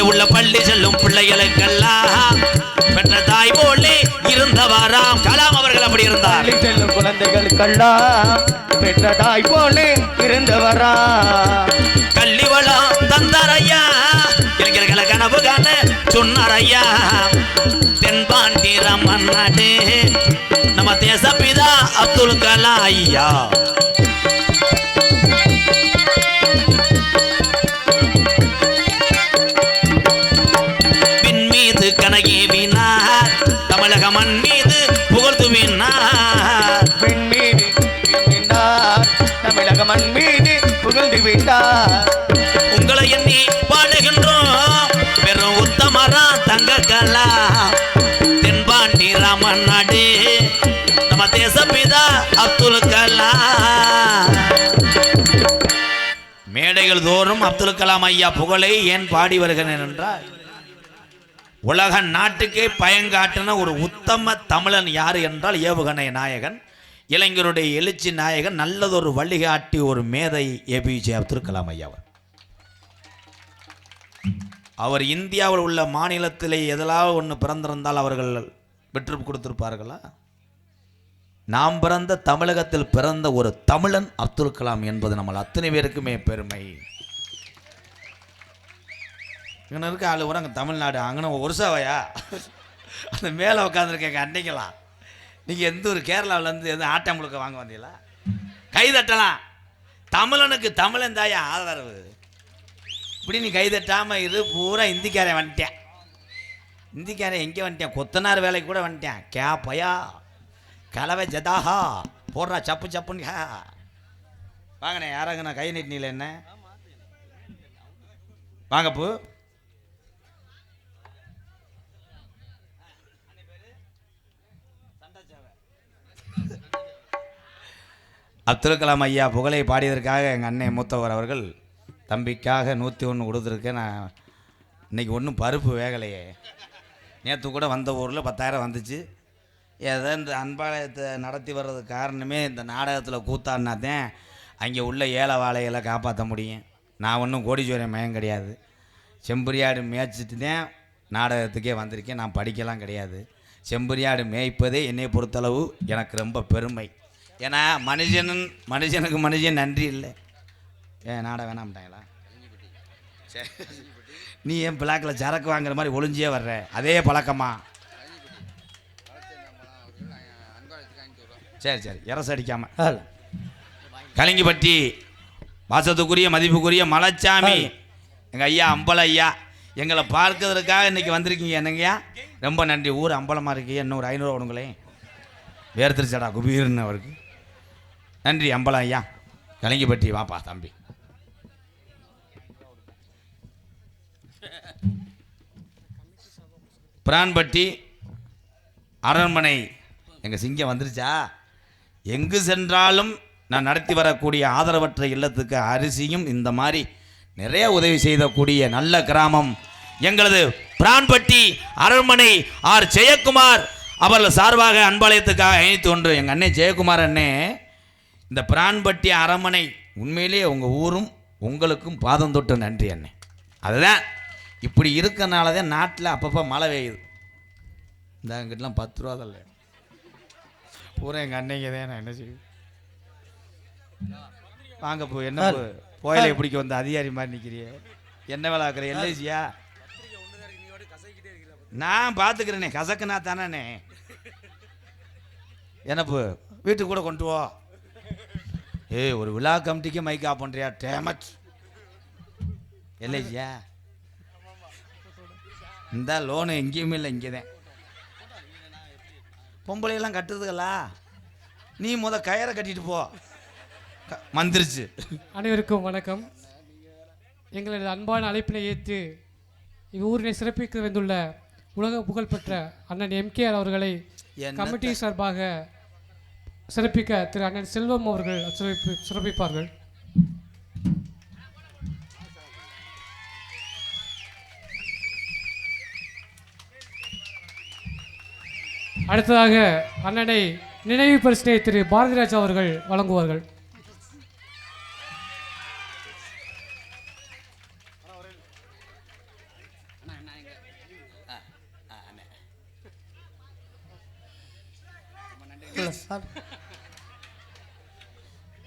இங்கே உள்ள பள்ளி செல்லும் பிள்ளைகளுக்கெல்லாம் பெற்ற தாய் போலே இருந்தவராம் கலாம் அவர்கள் அப்படி இருந்தார். செல்லும் குழந்தைகளுக்கெல்லாம் பெற்ற தாய் போலே இருந்தவரா கள்ளி வளம் தந்தாரையா இளைஞர்களை கனவு காண சொன்னாரையா. தென்பாண்டி ரமன் நாடு நம்ம தேசப்பிதா அப்துல் கலாம் ஐயா. தென்பாண்டி நம்ம தேசப்பிதா அப்துல் கலாம். மேடைகள் தோறும் அப்துல் கலாம் ஐயா புகழை ஏன் பாடி வருகிறேன் என்றால் உலக நாட்டுக்கே பயங்காட்டின ஒரு உத்தம தமிழன் யார் என்றால் ஏவுகணை நாயகன் இளைஞருடைய எழுச்சி நாயகன் நல்லதொரு வழிகாட்டி ஒரு மேதை ஏபிஜே அப்துல் கலாம் ஐயா அவர். அவர் இந்தியாவில் உள்ள மாநிலத்திலே எதலாவது ஒன்று பிறந்திருந்தால் அவர்கள் வெற்றி கொடுத்திருப்பார்களா? நாம் பிறந்த தமிழகத்தில் பிறந்த ஒரு தமிழன் அப்துல் கலாம் என்பது நம்ம அத்தனை பேருக்குமே பெருமை. இங்கே இருக்க ஆளு கூட அங்கே தமிழ்நாடு அங்கே ஒருசாவையா? அந்த மேலே உட்காந்துருக்கேங்க அன்னைக்கலாம் நீங்கள் எந்த ஒரு கேரளாவிலேருந்து எந்த ஆட்டம் முழுக்க வாங்க வந்தீங்களா? கைதட்டலாம் தமிழனுக்கு தமிழன் தாயா ஆதரவு. இப்படி நீ கை தட்டாமல் பூரா இந்திக்காரன் வந்துட்டேன். இந்திக்காரன் எங்கே வந்துட்டேன்? கொத்தனார் வேலைக்கு கூட வந்துட்டேன். கே பயா கலவை ஜதாஹா போடுறா சப்பு சப்புன்னு ஹா. வாங்கண்ணே யாராங்க நான் கை நீட்டினில என்ன? வாங்கப்பூ அப்துல் கலாம் ஐயா புகழை பாடியதற்காக எங்கள் அண்ணன் மூத்தவர் அவர்கள் தம்பிக்காக நூற்றி ஒன்று கொடுத்துருக்கேன் நான் இன்னைக்கு ஒன்றும் பருப்பு வேகலையே. நேற்று கூட வந்த ஊரில் பத்தாயிரம் வந்துச்சு. ஏதோ இந்த அன்பாலயத்தை நடத்தி வர்றதுக்கு காரணமே இந்த நாடகத்தில் கூத்தாடினாதான் அங்கே உள்ள ஏழை வாழைகளை காப்பாற்ற முடியும். நான் ஒன்றும் கோடீஸ்வரன் மயம் கிடையாது. செம்பரியாடு மேய்ச்சிட்டு தான் நாடகத்துக்கே வந்திருக்கேன். நான் படிக்கலாம் கிடையாது. செம்பரியாடு மேய்ப்பதே என்னை பொறுத்தளவு எனக்கு ரொம்ப பெருமை. ஏன்னா மனுஷன் மனுஷனுக்கு மனுஷன் நன்றி இல்லை. ஏன் நாடகம் வேணாம்ட்டாங்களா? சரி. நீ ஏன் பிளாக்கில் சரக்கு வாங்குற மாதிரி ஒளிஞ்சே வர்ற? அதே பழக்கமா? சரி சரி. இரசு அடிக்காம. கலிங்கிப்பட்டி வாசத்துக்குரிய மதிப்புக்குரிய மலைச்சாமி. எங்கள் ஐயா அம்பல ஐயா எங்களை பார்க்கறதுக்காக இன்னைக்கு வந்திருக்கீங்க. என்னங்கய்யா ரொம்ப நன்றி. ஊர் அம்பலமாக இருக்கீங்க இன்னும் ஒரு ஐநூறு கொடுங்களே. வேர்த்திருச்சடா குபீர்னு அவருக்கு. நன்றி அம்பலம் ஐயா. கலிங்கிப்பட்டி வாப்பா தம்பி. பிரான்பட்டி அரண்மனை. எங்கள் சிங்கம் வந்துருச்சா? எங்கு சென்றாலும் நான் நடத்தி வரக்கூடிய ஆதரவற்ற இல்லத்துக்கு அரிசியும் இந்த மாதிரி நிறைய உதவி செய்தக்கூடிய நல்ல கிராமம். எங்களது பிரான்பட்டி அரண்மனை ஆர் ஜெயக்குமார் அவர்கள் சார்பாக அன்பாலயத்துக்காக இணைத்து ஒன்று. எங்கள் அண்ணன் ஜெயக்குமார் அண்ணே இந்த பிரான்பட்டி அரண்மனை உண்மையிலேயே உங்கள் ஊரும் உங்களுக்கும் பாதம் தொட்டு நன்றி அண்ணே. அதுதான் இப்படி இருக்கனால தான் நாட்டில் அப்பப்போ மழை பெய்யுது. இந்த அங்கிட்டலாம் பத்து ரூபா தரல பூரா எங்கள் அன்னைங்க தான் நான் என்ன செய்வேன்? வாங்க போ என்ன போ? கோயிலை பிடிக்க வந்த அதிகாரி மாதிரி நிற்கிறிய என்ன வேலை ஆக்குற? எல்ஐசியா? நான் பார்த்துக்கிறேனே கசக்குனா தானே என்னப்பு வீட்டுக்கு கூட கொண்டு போ. ஏய் ஒரு விழா கமிட்டிக்கு மைக் ஆஃப் பண்ணுறியா டேமட் எல்ஐசியா? இந்த லோனு எங்கேயுமே இல்லை இங்கே தான். பொம்பளையெல்லாம் கட்டுறதுகளா நீ முத கயரை கட்டிட்டு போ. மந்திரிச்சு. அனைவருக்கும் வணக்கம். எங்களது அன்பான அழைப்பினை ஏற்று இவ்வூரினை சிறப்பிக்க வந்துள்ள உலக புகழ்பெற்ற அண்ணன் எம்கேஆர் அவர்களை கமிட்டி சார்பாக சிறப்பிக்க திரு அண்ணன் செல்வம் அவர்கள் சிறப்பி சிறப்பிப்பார்கள். அடுத்ததாக அண்ணனை நினைவு பரிசனை திரு பாரதிராஜ் அவர்கள் வழங்குவார்கள்.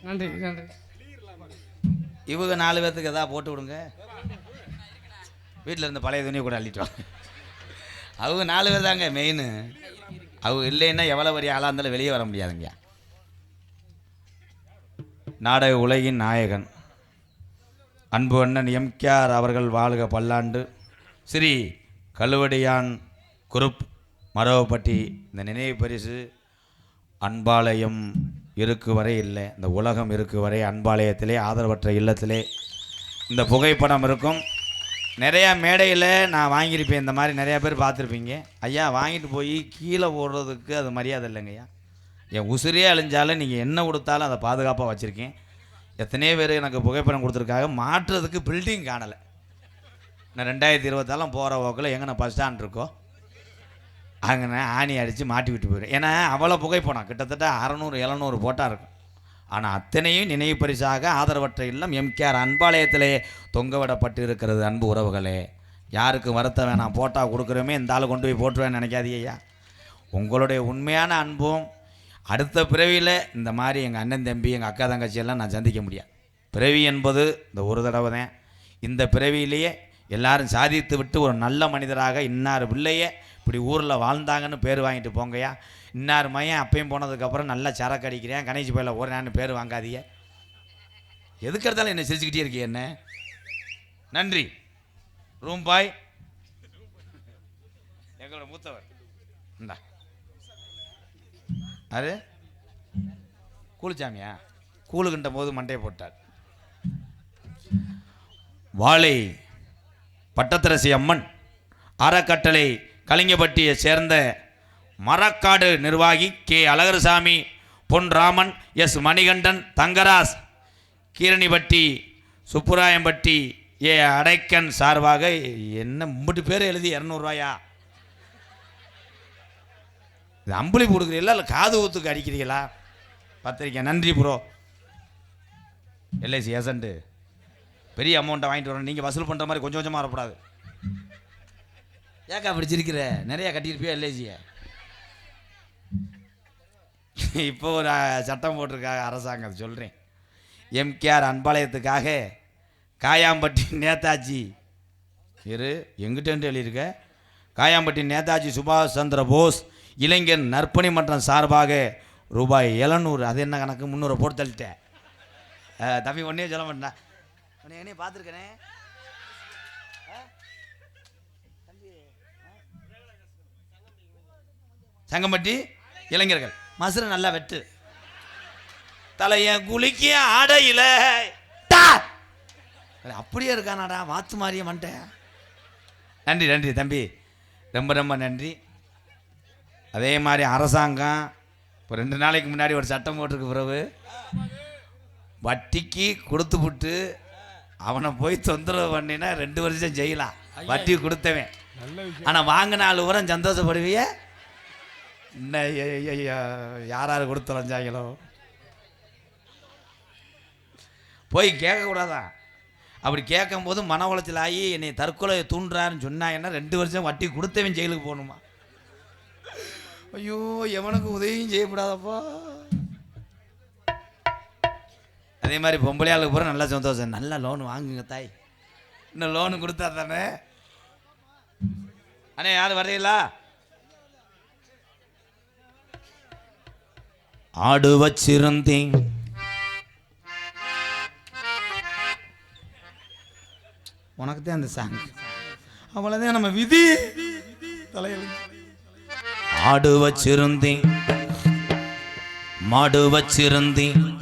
நன்றி நன்றி. இவங்க நாலு பேர்த்துக்கு எதாவது போட்டு விடுங்க. வீட்டில் இருந்த பழைய துணியை கூட அள்ளிட்டு அவங்க நாலு பேர் தாங்க மெயின் அவங்க இல்லைன்னா எவ்வளோ பெரிய ஆளாக இருந்தாலும் வெளியே வர முடியாதுங்க நாடக உலகின் நாயகன். அன்பு அண்ணன் எம்கேஆர் அவர்கள் வாழ்க பல்லாண்டு. ஸ்ரீ கழுவடியான் குருப் மரவப்பட்டி இந்த நினைவு பரிசு அன்பாலயம் இருக்கு வரை இல்லை. இந்த உலகம் இருக்கு வரை அன்பாலயத்திலே ஆதரவற்ற இல்லத்திலே இந்த புகைப்படம் இருக்கும். நிறையா மேடையில் நான் வாங்கியிருப்பேன். இந்த மாதிரி நிறையா பேர் பார்த்துருப்பீங்க. ஐயா வாங்கிட்டு போய் கீழே போடுறதுக்கு அது மரியாதை இல்லைங்கய்யா என் உசிரியே அழிஞ்சாலும் நீங்கள் என்ன கொடுத்தாலும் அதை பாதுகாப்பாக வச்சுருக்கேன். எத்தனையோ பேர் எனக்கு புகைப்படம் கொடுத்துருக்காங்க. மாற்றுறதுக்கு பில்டிங் காணலை. நான் ரெண்டாயிரத்தி இருபத்தாலாம் போகிற ஓக்கில் எங்கே நான் பஸ் ஸ்டாண்ட் இருக்கோ அங்கே ஆணி அடித்து மாட்டி விட்டு போயிடும் ஏன்னா அவ்வளோ புகைப்படம். கிட்டத்தட்ட அறநூறு எழுநூறு போட்டா இருக்கும். ஆனால் அத்தனையும் நினைவு பரிசாக ஆதரவற்ற இல்லம் எம்கேஆர் அன்பாலயத்திலே தொங்கவிடப்பட்டு இருக்கிறது அன்பு உறவுகளே. யாருக்கு வருத்த வேணாம் போட்டால் கொடுக்குறோமே இந்த ஆள் கொண்டு போய் போட்டுருவேன்னு நினைக்காதீங்க ஐயா. உங்களுடைய உண்மையான அன்பும் அடுத்த பிறவியில் இந்த மாதிரி எங்கள் அண்ணன் தம்பி எங்கள் அக்கா தங்கச்சியெல்லாம் நான் சந்திக்க முடியாது. பிறவி என்பது இந்த ஒரு தடவை தான். இந்த பிறவியிலேயே எல்லாரும் சாதித்து விட்டு ஒரு நல்ல மனிதராக இன்னார் பிள்ளையே இப்படி ஊரில் வாழ்ந்தாங்கன்னு பேர் வாங்கிட்டு போங்கய்யா. இன்னார் மையன் அப்பையும் போனதுக்கப்புறம் நல்லா சரக்கு அடிக்கிறேன் கணேஷ் பையில ஒரு நான் பேர் வாங்காதீங்க. எதுக்கு எடுத்தாலும் என்ன சிரிச்சுக்கிட்டே இருக்கீங்க என்ன? நன்றி. Room boy. எங்களோட மூத்தவர். இந்தா. அது கூலிச்சாமியா? கூழுகின்ற போது மண்டையை போட்டார். வாழை பட்டத்தரசி அம்மன் அறக்கட்டளை கலிங்கப்பட்டியை சேர்ந்த மரக்காடு நிர்வாகி K. Alagarsamy Pon Raman S. Manikandan Thangaraj Keeranipatti Subbarayampatti A. Adaikkan சார்பாக என்ன மூட்டு பேர் எழுதி இரநூறுவாயா? இது அம்புலி கொடுக்குறீங்களா இல்லை காது ஊத்துக்கு அடிக்கிறீங்களா பத்திரிக்கை நன்றி ப்ரோ. எல்ஐசி ஏசண்ட்டு பெரிய அமௌண்ட்டை வாங்கிட்டு வரணும். நீங்கள் வசூல் பண்ணுற மாதிரி கொஞ்சம் கொஞ்சமாக வரக்கூடாது. ஏக்கா அப்படி சிரிக்கிற நிறையா கட்டியிருப்பியா எல்ஐசியை? இப்போ ஒரு சட்டம் போட்டிருக்காங்க அரசாங்கம் சொல்கிறேன் எம்கேஆர் அன்பாளையத்துக்காக காயாம்பட்டி நேதாஜி இரு எங்கிட்டேன்ட்டு எழுதியிருக்க? காயாம்பட்டி நேதாஜி சுபாஷ் சந்திர போஸ் இளைஞர் நற்பணி மன்றம் சார்பாக ரூபாய் எழுநூறு அது என்ன கணக்கு? முந்நூறு போட்டு தள்ளிட்டேன். தம்பி ஒன்றே சொல்ல மாட்டேன் உன்னை என்னைய பார்த்துருக்கனே. சங்கம்பட்டி இளைஞர்கள். மசுரை நல்லா வெட்டு. தலைய குளிக்க ஆடையில. அப்படியே இருக்கானாடா மாத்து மாறிய மண்டேன் நன்றி நன்றி தம்பி. ரொம்ப ரொம்ப நன்றி. அதே மாதிரி அரசாங்கம் இப்போ ரெண்டு நாளைக்கு முன்னாடி ஒரு சட்டம் போட்டிருக்கு பிறகு வட்டிக்கு கொடுத்து விட்டு அவனை போய் தொந்தரவு பண்ணினா ரெண்டு வருஷம் செய்யலாம் வட்டி கொடுத்தவன். ஆனால் வாங்கின ஆள் உரம் சந்தோஷப்படுவிய. என்ன யார் யார் கொடுத்து தொலைஞ்சாங்களோ போய் கேட்கக்கூடாதான் அப்படி கேட்கும்போது மன உளைச்சல் ஆகி என்னை தற்கொலை தூண்டுறான்னு சொன்னாங்கன்னா ரெண்டு வருஷம் வட்டி கொடுத்தவன் ஜெயிலுக்கு போகணுமா? ஐயோ எவனுக்கு உதவியும் செய்யக்கூடாதப்பா அதே மாதிரி பொம்பளையாளுக்கு பூரா நல்லா சந்தோஷம். நல்ல லோன் வாங்குங்க தாய். இன்னும் லோனு கொடுத்தா தானே? அண்ணே யார் வர்றீங்களா? ஆடு வச்சிருந்தேன். உனக்கு தான் அந்த சாங் அவ்வளோதான் நம்ம விதி. தலையெழுத்து ஆடு வச்சிருந்தேன். மாடு வச்சிருந்தேன்.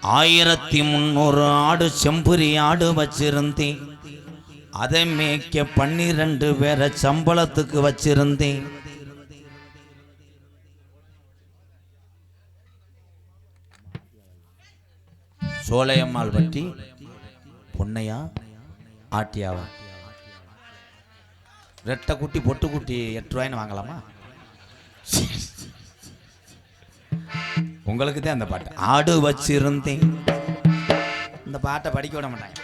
ஆயிரத்தி முந்நூறு ஆடு செம்புரி ஆடு வச்சிருந்தேன். அதை மேய்க்க பன்னிரண்டு பேரை சம்பளத்துக்கு வச்சிருந்தேன். சோலையம்மாள் பற்றி பொன்னையா ஆட்டியாவா ரெட்டை குட்டி பொட்டு குட்டி எட்டு ரூபாய்னு வாங்கலாமா? உங்களுக்கு தான் அந்த பாட்டு. ஆடு வச்சிருந்தேன். இந்த பாட்டை படிக்க விட மாட்டாங்க.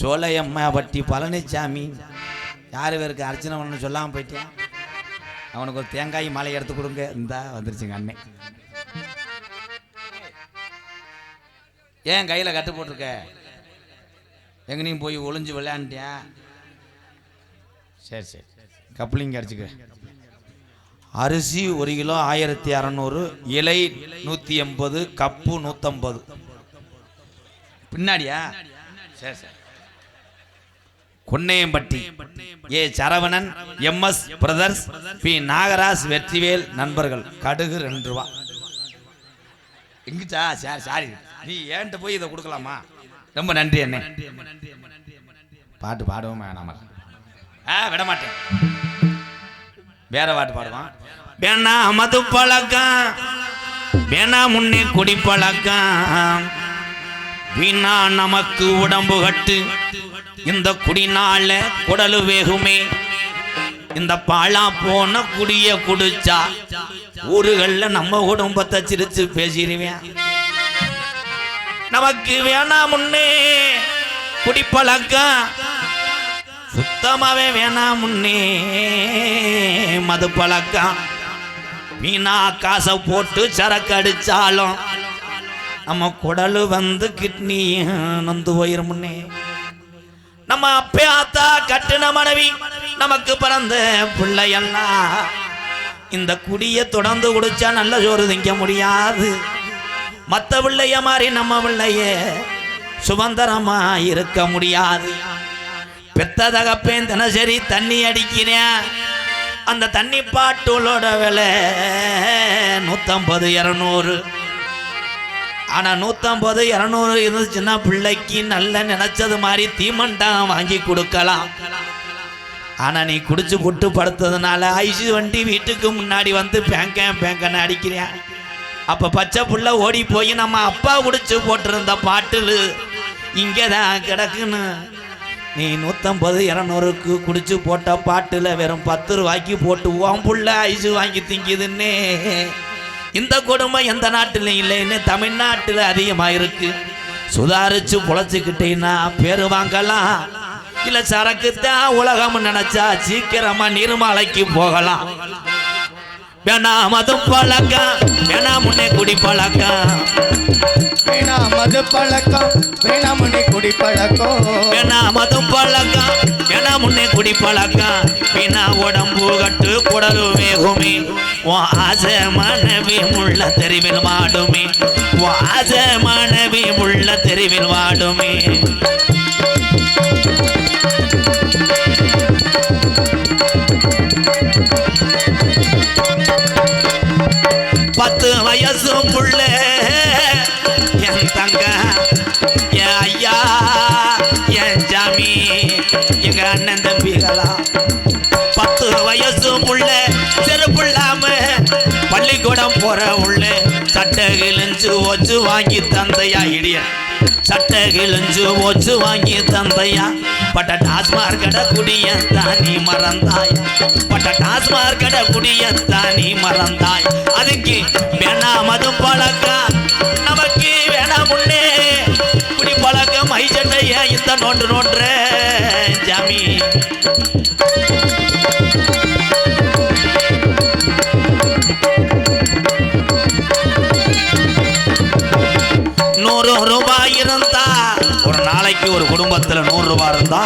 சோலையம்மா பட்டி பழனிசாமி யார் பேருக்கு அர்ச்சனை பண்ணணும்னு சொல்லாமல் போயிட்டேன் அவனுக்கு ஒரு தேங்காய் மாலை எடுத்து கொடுங்க. இந்தா வந்துருச்சுங்க அண்ணன் ஏன் கையில் கட்டு போட்டிருக்க? எங்கனையும் போய் ஒளிஞ்சு விளையாண்டியா சரி சரி. கப்ளிங் கிடச்சிக்க அரிசி ஒரு கிலோ ஆயிரத்தி அறநூறு இலை நூற்றி எண்பது கப்பு நூற்றம்பது பின்னாடியா? சரி சரி. Konnaiyampatti. A Saravanan MS brothers P Nagaraj Vetrivel நண்பர்கள். கடுகு ரெண்டு ரூபா. எங்கிட்டா? Sorry sorry. நீ ஏன்ட்ட போய் இதை கொடுக்கலாமா? ரொம்ப நன்றி அண்ணே. பாட்டு பாடுவோமா நம்ம ஆ விட மாட்டேன் வேற பாட்டு பாடுவான். வேணா மது பழக்கம். வேணா முன்னே குடி பழக்கம். வீணா நமக்கு உடம்பு கட்டு. இந்த குடினால குடலு வேகுமே. இந்த பாலா போன குடிய குடிச்சா. ஊருகள்ல நம்ம குடும்பத்தை சிரிச்சு பேசிடுவேன். நமக்கு வேணாம் முன்னே குடிப்பழக்கம் சுத்தமாவே வேணாம் முன்னே மது பழக்கம் வீணா காசை போட்டு சரக்கு அடிச்சாலும் நம்ம குடலு வந்து கிட்னி நொந்து போயிரும் முன்னே. நம்ம அப்பயாத்தா கட்டின மனைவி நமக்கு பிறந்த பிள்ளையெல்லாம் இந்த குடியை தொடர்ந்து குடிச்சா நல்ல சோறு திங்க முடியாது. மற்ற பிள்ளைய மாதிரி நம்ம பிள்ளைய சுதந்திரமா இருக்க முடியாது. பெத்த தகப்பேன் தினசரி தண்ணி அடிக்கிறேன். அந்த தண்ணி பாட்டுகளோட விலை நூற்றம்பது இரநூறு. ஆனா நூற்றம்பது இரநூறு இருந்துச்சுன்னா பிள்ளைக்கு நல்ல நினைச்சது மாதிரி தீமண்டாம் வாங்கி கொடுக்கலாம். ஆனா நீ குடிச்சு புட்டு படுத்ததுனால ஐசி வண்டி வீட்டுக்கு முன்னாடி வந்து பேங்க பேங்கன்னு அடிக்கிறேன். அப்ப பச்சை புள்ள ஓடி போய் நம்ம அப்பா குடிச்சு போட்டிருந்த பாட்டில் இங்கே தான் கிடக்குன்னு. நீ நூற்றம்பது இரநூறுக்கு குடிச்சு போட்ட பாட்டில் வெறும் பத்து ரூபாய்க்கு போட்டு உன் புள்ள ஐசு வாங்கி திங்கிதுன்னே. இந்த குடும்பம் எந்த நாட்டிலும் இல்லைன்னு தமிழ்நாட்டில் அதிகமாக இருக்கு சுதாரிச்சு பொழைச்சிக்கிட்டீங்கன்னா பேர் வாங்கலாம். இல்லை சரக்குத்தான் உலகம் நினச்சா சீக்கிரமாக நீர்மலைக்கு போகலாம். வேணாம் மது பழக்கம் வேணாம் முன்னே குடி பழக்கம். வேணா மது பழக்கம் வேணா முன்னே குடி பழக்கம். வேணாம் மது பழக்கம் வேணாம் முன்னே குடி பழக்கம். வீணா உடம்பு கட்டு குடலு வேகுமே. உன் ஆசை மனைவி முள்ள தெருவில் வாடுமே. உன் ஆசை மனைவி முள்ள தெருவில் வாடுமே. அண்ணன் தம்பிகளா பத்து வயசு உள்ள செருப்புள்ளாம பள்ளிக்கூடம் போற உள்ள சட்டை கிழிஞ்சு ஒச்சு வாங்கி தந்தையா இடிய. சட்டை கிழிஞ்சு ஒச்சு வாங்கி தந்தையா. பட்ட டாஸ்மார் கடை குடிய தானி மறந்தாய். பட்ட டாஸ்மார் கடை குடிய தானி மறந்தாய். அதுக்கு வேணாம் மது பழக்கம் நமக்கு வேணாம் முன்னே. குடி பழக்கம் ஐ சட்டைய இந்த நோண்டு நோண்டுற ஜாமி நூறு ரூபாய் இருந்தா ஒரு நாளைக்கு ஒரு குடும்பத்துல நூறு ரூபாய் இருந்தா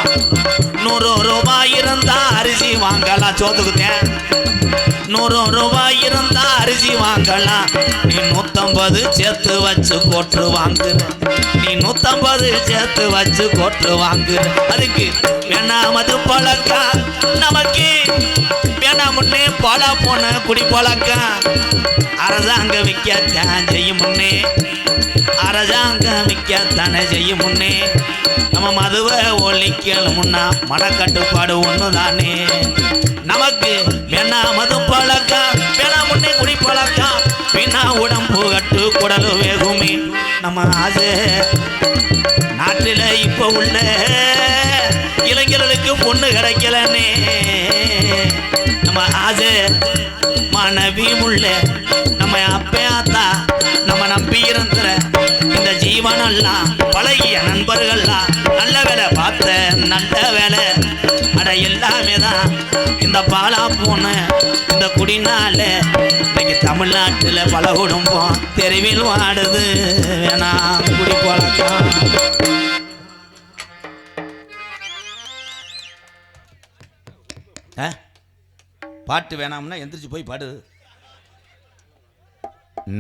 நூறு ரூபாய் இருந்தா அரிசி வாங்கலாம் சோத்துக்குத்தேன் நூறு ரூபாய் இருந்தா அரிசி வாங்கலாம். நீ நூத்தம்பது சேர்த்து வச்சு கோட்டு வாங்குற நீ நூத்தம்பது சேர்த்து வச்சு கோட்டு வாங்குற அதுக்கு வேணாம் மது பழக்கம் நமக்கு வேணா முன்னே பல போன குடி பழக்கம் அரசாங்க விற்கத்தான் செய்யும் முன்னே. அரசாங்கம் விற்கத்தானே செய்யும் முன்னே. நம்ம மதுவை ஒழிக்கல் முன்னா மனக்கட்டுப்பாடு ஒன்று தானே நமக்கு வேணா மது பழக்கம். வேணா முன்னே குடி பழக்கம். வேணா உடம்பு கட்டு குடலு வேகுமே. நம்ம ஆசை நாட்டில் இப்போ உள்ள இளைஞர்களுக்கு பொண்ணு கிடைக்கலனே. நம்ம ஆசை மனைவி முள்ள நம்ம அப்பே ஆத்தா நம்ம நம்பி இருந்துற இந்த ஜீவனெல்லாம் பழகிய நண்பர்கள்லாம் நல்ல வேலை பார்த்த நல்ல வேலை. அட எல்லாமே தான். இந்த பாலா போன இந்த குடினால இன்னைக்கு தமிழ்நாட்டில் பல குடும்பம் தெருவில் வாடுது. வேணாம் குடி பழக்கம் ஆ? பாட்டு வேணாம்னா எந்திரிச்சு போய் பாடு.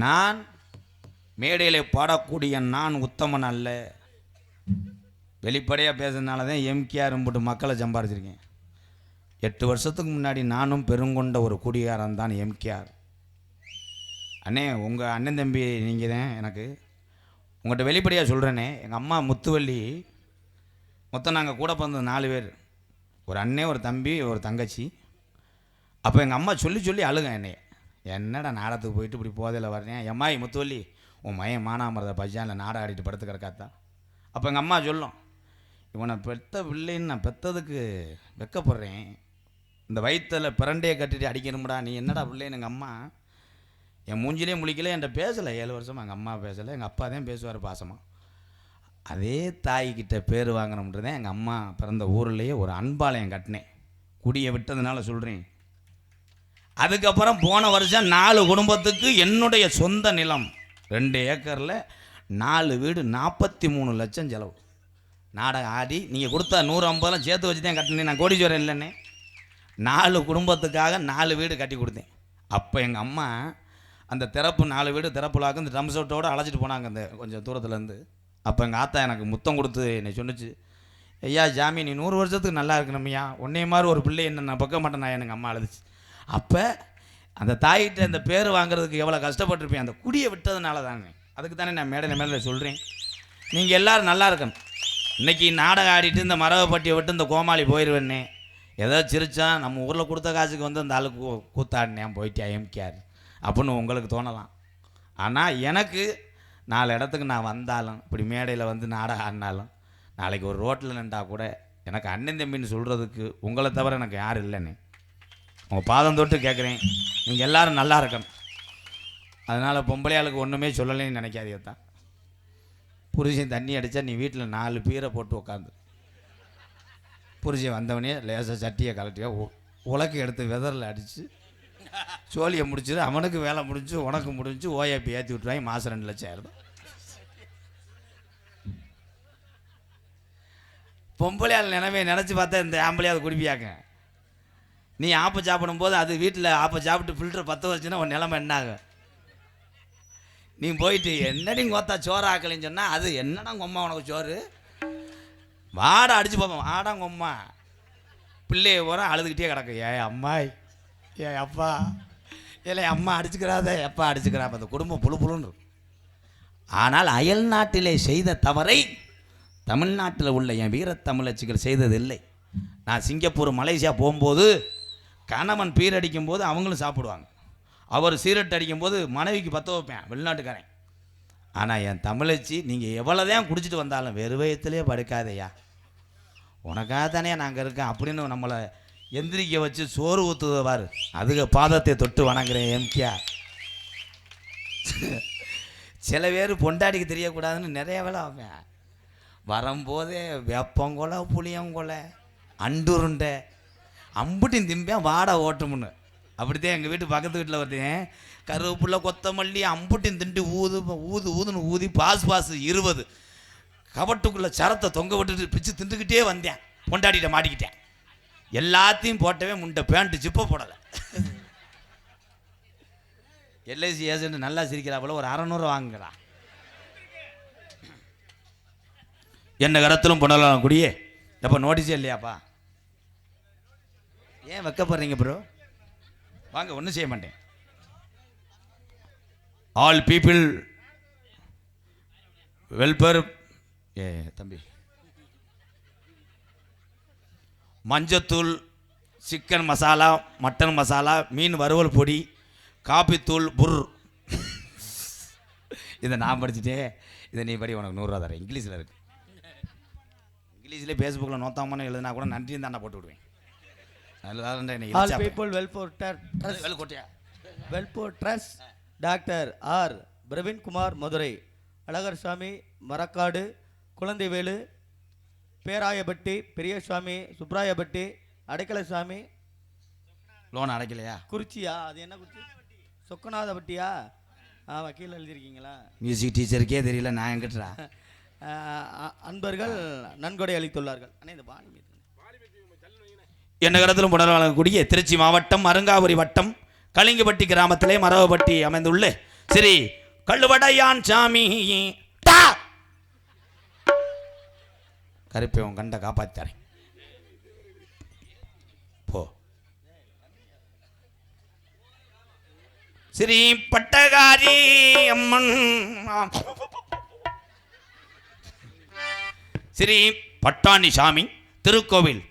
நான் மேடையில் பாடக்கூடிய நான் உத்தமன் அல்ல. வெளிப்படையாக பேசுறதுனால தான் எம்கேஆர் போட்டு மக்களை சம்பாரிச்சிருக்கேன். எட்டு வருஷத்துக்கு முன்னாடி நானும் பெருங்கொண்ட ஒரு குடிகாரன் தான் எம்கேஆர் அண்ணே உங்கள் அண்ணன் தம்பி நீங்கள் தான் எனக்கு. உங்கள்கிட்ட வெளிப்படையாக சொல்கிறேனே எங்கள் அம்மா முத்துவள்ளி மொத்தம் நாங்கள் கூட பிறந்த நாலு பேர். ஒரு அண்ணே ஒரு தம்பி ஒரு தங்கச்சி. அப்போ எங்கள் அம்மா சொல்லி சொல்லி அழுங்க என்னைய. என்னடா நாடகத்துக்கு போயிட்டு இப்படி போதையில் வரேன் எம்மாய் முத்துவள்ளி உன் மையன் மானாமரத பையனில் நாடகம் ஆடிட்டு படுத்து கிடக்காத்தான். அப்போ எங்கள் அம்மா சொல்லும் இவனை பெத்த பிள்ளைன்னு நான் பெத்ததுக்கு வெக்கப்படுறேன். இந்த வயிற்றில் பிரண்டையை கட்டிட்டு அடிக்கணும்டா நீ என்னடா பிள்ளைன்னு எங்கள் அம்மா என் மூஞ்சிலே முழிக்கல என்கிட்ட பேசலை. ஏழு வருஷமாக எங்கள் அம்மா பேசலை எங்கள் அப்பா தான் பேசுவார் பாசமாக அதே தாய்கிட்ட பேர் வாங்கணுன்றதே எங்கள் அம்மா பிறந்த ஊர்லேயே ஒரு அன்பாலயம் கட்டினேன். குடியை விட்டதுனால சொல்கிறேன் அதுக்கப்புறம் போன வருஷம் நாலு குடும்பத்துக்கு என்னுடைய சொந்த நிலம். ரெண்டு ஏக்கரில் நாலு வீடு நாற்பத்தி மூணு லட்சம் செலவு. நாடகம் ஆடி நீங்கள் கொடுத்தா நூறு ஐம்பதெல்லாம் சேர்த்து வச்சு தான் கட்டினேன். நான் கோடீஸ்வரன் இல்லைன்னே. நாலு குடும்பத்துக்காக நாலு வீடு கட்டி கொடுத்தேன். அப்போ எங்கள் அம்மா அந்த திறப்பு நாலு வீடு திறப்புலாக்கு இந்த ட்ரம் செட்டோடு அழைச்சிட்டு போனாங்க அந்த கொஞ்சம் தூரத்துலேருந்து. அப்போ எங்கள் ஆத்தா எனக்கு முத்தம் கொடுத்து என்னை சொன்னிச்சு ஐயா ஜாமி நீ நூறு வருஷத்துக்கு நல்லா இருக்கணும்யா. உன்னைய மாதிரி ஒரு பிள்ளை என்ன நான் பக்க மாட்டேன் நான் எனக்கு அம்மா அழுதுச்சு. அப்போ அந்த தாயிட்ட அந்த பேர் வாங்குறதுக்கு எவ்வளோ கஷ்டப்பட்டிருப்பேன். அந்த குடியை விட்டதுனால தானே அதுக்கு தானே நான் மேடையில் மேடையில் சொல்கிறேன் நீங்கள் எல்லோரும் நல்லா இருக்கணும். இன்னைக்கு நாடகம் ஆடிட்டு இந்த மரவப்பட்டியை விட்டு இந்த கோமாளி போயிடுவேன்னே ஏதோ சிரித்தான் நம்ம ஊரில் கொடுத்த காசுக்கு வந்து அந்த ஆளுக்கு கூத்தாடினேன் போயிட்டேன் எம்கேஆர் அப்படின்னு உங்களுக்கு தோணலாம். ஆனால் எனக்கு நாலு இடத்துக்கு நான் வந்தாலும் இப்படி மேடையில் வந்து நாடகம் ஆடினாலும் நாளைக்கு ஒரு ரோட்டில் நின்றா கூட எனக்கு அண்ணன் தம்பின்னு சொல்கிறதுக்கு உங்களை தவிர எனக்கு யாரும் இல்லைன்னு. உங்கள் பாதம் தொட்டு கேட்குறேன் நீங்கள் எல்லோரும் நல்லா இருக்கணும். அதனால் பொம்பளையாளுக்கு ஒன்றுமே சொல்லலைன்னு நினைக்காதீங்க தான் புருஷன் தண்ணி அடித்தா நீ வீட்டில் நாலு பீரை போட்டு உட்காந்து புருஷன் வந்தவனே லேசாக சட்டியை கலட்டியா உலக்கு எடுத்து வெதரில் அடித்து சோழியை முடிச்சிரு அவனுக்கு வேலை முடிஞ்சு உனக்கு முடிஞ்சு ஓஏபி ஏற்றி விட்டுருவாங்க மாதம் ரெண்டு லட்சம் ஆயிரம் பொம்பளையால் நினைவே நினச்சி பார்த்தா இந்த ஆம்பளையாவது குடிப்பியாக்க. நீ ஆப்பை சாப்பிடும்போது அது வீட்டில் ஆப்பை சாப்பிட்டு ஃபில்டர் பற்ற வச்சுன்னா உன் நிலமை என்னாகும்? நீ போயிட்டு என்னடி கோத்தா சோறு ஆக்கலைன்னு சொன்னால் அது என்னடா கொம்மா உனக்கு சோறு? வாடா அடிச்சு பார்ப்போம் ஆடா கொம்மா பிள்ளைய பூரா அழுதுகிட்டே கிடக்கு. ஏ அம்மாய் ஏ அப்பா. இல்லை அம்மா அடிச்சுக்கிறாதே. எப்பா அடிச்சுக்கிறா அந்த குடும்பம் புழு புழுன்னு ஆனால் அயல் நாட்டிலே செய்த தவறை தமிழ்நாட்டில் உள்ள என் வீரத்தமிழச்சிகள் செய்ததில்லை. நான் சிங்கப்பூர் மலேசியா போகும்போது கணவன் பீர் அடிக்கும்போது அவங்களும் சாப்பிடுவாங்க. அவர் சீரட் அடிக்கும்போது மனைவிக்கு பற்ற வைப்பேன் வெளிநாட்டுக்காரன். ஆனால் என் தமிழச்சி நீங்கள் எவ்வளோதான் குடிச்சிட்டு வந்தாலும் வெறுவயத்திலே படுக்காதையா உனக்காக தானே நாங்கள் இருக்கேன் அப்படின்னு நம்மளை எந்திரிக்க வச்சு சோறு ஊற்றுவார் அதுக்கு பாதத்தை தொட்டு வணங்குறேன் எம்கேஆர் சில பேர் பொண்டாடிக்கு தெரியக்கூடாதுன்னு நிறைய வேலை ஆவேன் வரும்போதே வேப்பங்கொலை புளியங்கொலை அண்டுருண்டை அம்புட்டின் திம்பேன் வாடை ஓட்டமுன்னு அப்படித்தான் எங்கள் வீட்டு பக்கத்து வீட்டில் ஒருத்தன் கருவேப்பிலை கொத்தமல்லி அம்புட்டின் திண்டு ஊது ஊது ஊதுன்னு ஊதி பாஸ் பாஸ் இருபது. கபட்டுக்குள்ளே சரத்தை தொங்க விட்டுட்டு பிச்சு திண்டுக்கிட்டே வந்தேன். பொண்டாடிட்ட மாட்டிக்கிட்டேன். எல்லாத்தையும் போட்டவே முண்டை பேண்ட்டு ஜிப்பை போடலை. எல்ஐசி ஏஜென்ட் நல்லா சிரிக்கிறா போல ஒரு அறநூறு வாங்குறா. என்ன கரத்திலும் பண்ணலாம் குடியே எப்போ நோட்டீஸே இல்லையாப்பா? ஏன் வைக்கப்படுறீங்க ப்ரோ வாங்க ஒன்றும் செய்ய மாட்டேன். ஆல் பீப்புள் வெல்பேர் ஏ தம்பி. மஞ்சத்தூள் சிக்கன் மசாலா மட்டன் மசாலா மீன் வறுவல் பொடி காபித்தூள் புர் இதை நான் படிச்சுட்டே இதை நீ படி உனக்கு நூறுரூவா தரேன். இங்கிலீஷில் இருக்கு. இங்கிலீஷ்லேயே ஃபேஸ்புக்கில் நோத்தாமன்னு எழுதுனா கூட நன்றியும் தாண்டா போட்டு விடுவேன். All people welfare வெளுக்கோட்டையா welfare trust doctor R Praveenkumar Madurai Alagarsamy Marakkadu Kuzhanthaivelu Perayappatti Periyasamy Subrayappatti Adaikalasamy loan அடைக்கலையா? குறிச்சியா? அது என்ன குறிச்சி? சொக்கநாதப்பட்டியா ஆமாம் கீழே எழுதியிருக்கீங்களா? மியூசிக் டீச்சருக்கே தெரியல நான் எங்கிட்டா அன்பர்கள் நன்கொடை அளித்துள்ளார்கள். அண்ணே இந்த பாணி. என்ன கடத்திலும் புனர் வழங்கக்கூடிய திருச்சி மாவட்டம் அருங்காபுரி வட்டம் கலிங்கப்பட்டி கிராமத்திலே மரவப்பட்டி அமைந்துள்ள ஸ்ரீ கள்ளுவடையான் சாமி. கருப்பை உன் கண்ட காப்பாத்தாரேன் போ. ஸ்ரீ பட்டகாரி அம்மன். ஸ்ரீ பட்டாணி சாமி திருக்கோவில்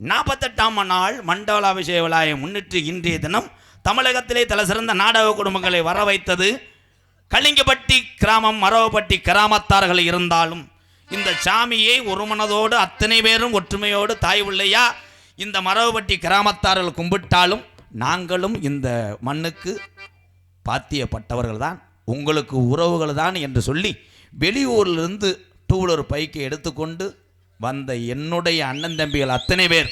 நாற்பத்தெட்டாம் நாள் மண்டலாபிஷேக விழாவை முன்னிட்டு இன்றைய தினம் தமிழகத்திலே தலை சிறந்த நாடக குடும்பங்களை வர வைத்தது கலிங்கப்பட்டி கிராமம் மரவப்பட்டி கிராமத்தார்கள் இருந்தாலும் இந்த சாமியை ஒரு மனதோடு அத்தனை பேரும் ஒற்றுமையோடு தாய் பிள்ளையா இந்த மரவப்பட்டி கிராமத்தார்கள் கும்பிட்டாலும் நாங்களும் இந்த மண்ணுக்கு பாத்தியப்பட்டவர்கள் தான் உங்களுக்கு உறவுகள் தான் என்று சொல்லி வெளியூரிலிருந்து டூ வீலர் பைக்கை எடுத்துக்கொண்டு வந்த என்னுடைய அண்ணன் தம்பிகள் அத்தனை பேர்.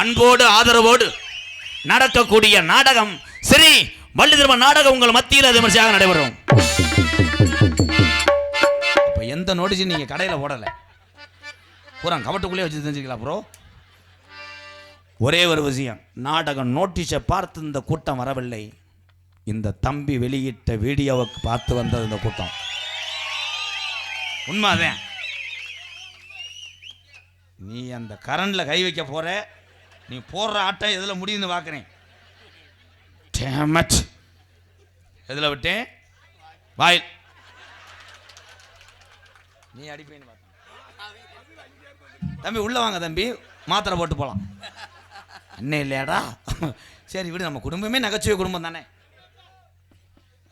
அன்போடு ஆதரவோடு நடக்கக்கூடிய நாடகம் சரி வள்ளி திரும்ப நாடகம் உங்கள் மத்தியில் விமர்சையாக நடைபெறும். இப்போ எந்த நோட்டீஸும் நீங்கள் கடையில் ஓடலை பூரா கவட்டுக்குள்ளேயே வச்சு தெரிஞ்சுக்கலாம் ப்ரோ ஒரே ஒரு விஷயம் நாடகம் நோட்டீஸை பார்த்து இந்த கூட்டம் வரவில்லை. இந்த தம்பி வெளியிட்ட வீடியோவுக்கு பார்த்து வந்தது இந்த கூட்டம். உண்மைதான். நீ அந்த கரண்ட்ல கை வைக்க போற. நீ போடுற ஆட்டம் எதில் முடியும்னு பார்க்குறேன் டேமட் எதில் விட்டேன்? வாயில். நீ அடிப்பேன்னு பார்த்தேன் தம்பி உள்ள வாங்க தம்பி. மாத்திரை போட்டு போகலாம் அண்ணே இல்லையாடா? சரி விடு. நம்ம குடும்பமே நகைச்சுவை குடும்பம் தானே.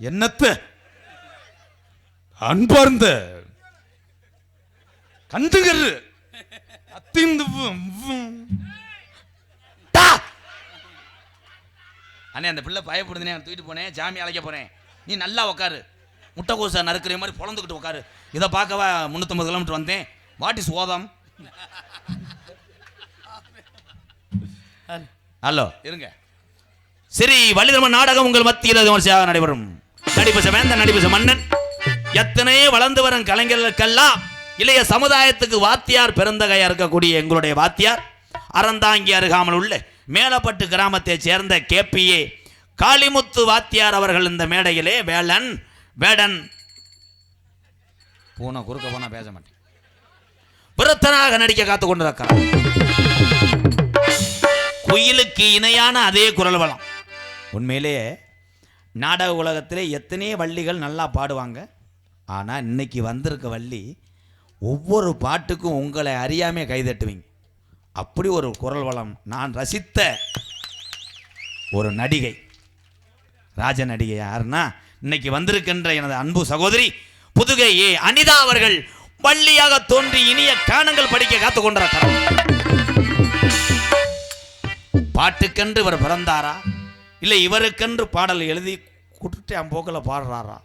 என்னத்து? அன்பார்ந்த கண்டுகரு அத்திந்து அண்ணே அந்த பிள்ளை பயப்படுதுனே தூக்கிட்டு போனேன் ஜாமி அழைக்க போறேன். நீ நல்லா உட்காரு முட்டைக்கோசை நறுக்கிற மாதிரி பொழந்துக்கிட்டு உட்காரு இதை பார்க்கவா முந்நூற்றம்பது கிலோமீட்டர் வந்தேன். What is ஓதம்? ஹலோ இருங்க. சரி வள்ளிதர்ம நாடகம் உங்கள் மத்தியில் விமர்சையாக நடைபெறும். நடிப்பச வேந்த நடிப்பச மன்னன். எத்தனை வளர்ந்து வரும் கலைஞர்களுக்கெல்லாம் இளைய சமுதாயத்துக்கு வாத்தியார் பெருந்தகையா இருக்கக்கூடிய எங்களுடைய வாத்தியார் அறந்தாங்கி அருகாமல் உள்ள மேலப்பட்டு கிராமத்தைச் சேர்ந்த கேபிஏ காளிமுத்து வாத்தியார் அவர்கள் இந்த மேடையிலே வேலன் வேடன். பூனை குறுக்க போனா பேச மாட்டேன். விருத்தனாக நடிக்க காத்து கொண்டிருக்கிறார். குயிலுக்கு இணையான அதே குரல் வளம். உண்மையிலேயே நாடக உலகத்திலே எத்தனையோ வள்ளிகள் நல்லா பாடுவாங்க. ஆனால் இன்னைக்கு வந்திருக்க வள்ளி ஒவ்வொரு பாட்டுக்கும் உங்களை அறியாமே கைதட்டுவீங்க. அப்படி ஒரு குரல் வளம். நான் ரசித்த ஒரு நடிகை ராஜ நடிகை யாருன்னா இன்னைக்கு வந்திருக்கின்ற எனது அன்பு சகோதரி புதுகை ஏ. அனிதா அவர்கள் பள்ளியாக தோன்றி இனிய காணங்கள் படிக்க காத்துக்கொண்டிருக்கிறார் பாட்டுக்கென்று இவர் பிறந்தாரா? இல்லை இவருக்கென்று பாடல் எழுதி குட்டுட்டு போக்கில் பாடுறாரா?